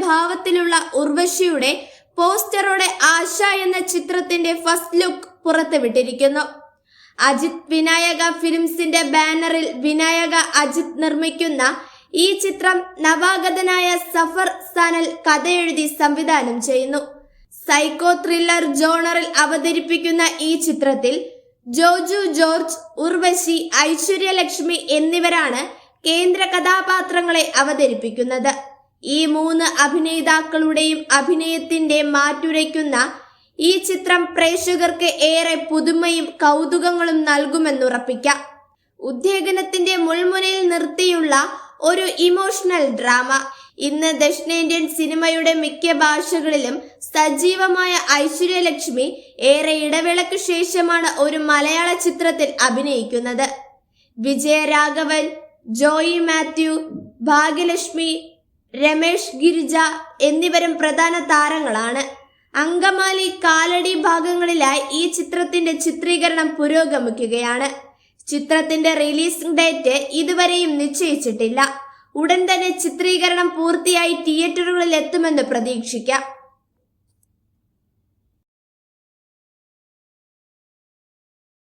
ഭാവത്തിലുള്ള ഉർവശിയുടെ പോസ്റ്ററോടെ ആശ എന്ന ചിത്രത്തിന്റെ first look പുറത്തുവിട്ടിരിക്കുന്നു. അജിത് വിനായക ഫിലിംസിന്റെ ബാനറിൽ വിനായക അജിത് നിർമ്മിക്കുന്ന ഈ ചിത്രം നവാഗതനായ സഫർ സനൽ കഥയെഴുതി സംവിധാനം ചെയ്യുന്നു. സൈക്കോ ത്രില്ലർ ജോണറിൽ അവതരിപ്പിക്കുന്ന ഈ ചിത്രത്തിൽ ജോജു ജോർജ് ഉർവശി ഐശ്വര്യലക്ഷ്മി എന്നിവരാണ് കേന്ദ്ര കഥാപാത്രങ്ങളെ അവതരിപ്പിക്കുന്നത്. ഈ മൂന്ന് അഭിനേതാക്കളുടെയും അഭിനയത്തിന്റെ മാറ്റുരയ്ക്കുന്ന ഈ ചിത്രം പ്രേക്ഷകർക്ക് ഏറെ പുതുമയും കൗതുകങ്ങളും നൽകുമെന്നുറപ്പിക്കാം. ഉദ്വേഗനത്തിന്റെ മുൾമുനയിൽ നിർത്തിയുള്ള ഒരു ഇമോഷണൽ ഡ്രാമ. ഇന്ന് ദക്ഷിണേന്ത്യൻ സിനിമയുടെ മിക്ക ഭാഷകളിലും സജീവമായ ഐശ്വര്യലക്ഷ്മി ഏറെ ഇടവേളയ്ക്ക് ശേഷമാണ് ഒരു മലയാള ചിത്രത്തിൽ അഭിനയിക്കുന്നത്. വിജയരാഘവൻ ജോയി മാത്യു ഭാഗ്യലക്ഷ്മി രമേഷ് ഗിരിജ എന്നിവരും പ്രധാന താരങ്ങളാണ്. അങ്കമാലി കാലടി ഭാഗങ്ങളിലായി ഈ ചിത്രത്തിന്റെ ചിത്രീകരണം പുരോഗമിക്കുകയാണ്. ചിത്രത്തിന്റെ റിലീസിംഗ് ഡേറ്റ് ഇതുവരെയും നിശ്ചയിച്ചിട്ടില്ല. ഉടൻ തന്നെ ചിത്രീകരണം പൂർത്തിയായി തിയേറ്ററുകളിൽ എത്തുമെന്ന് പ്രതീക്ഷിക്കാം.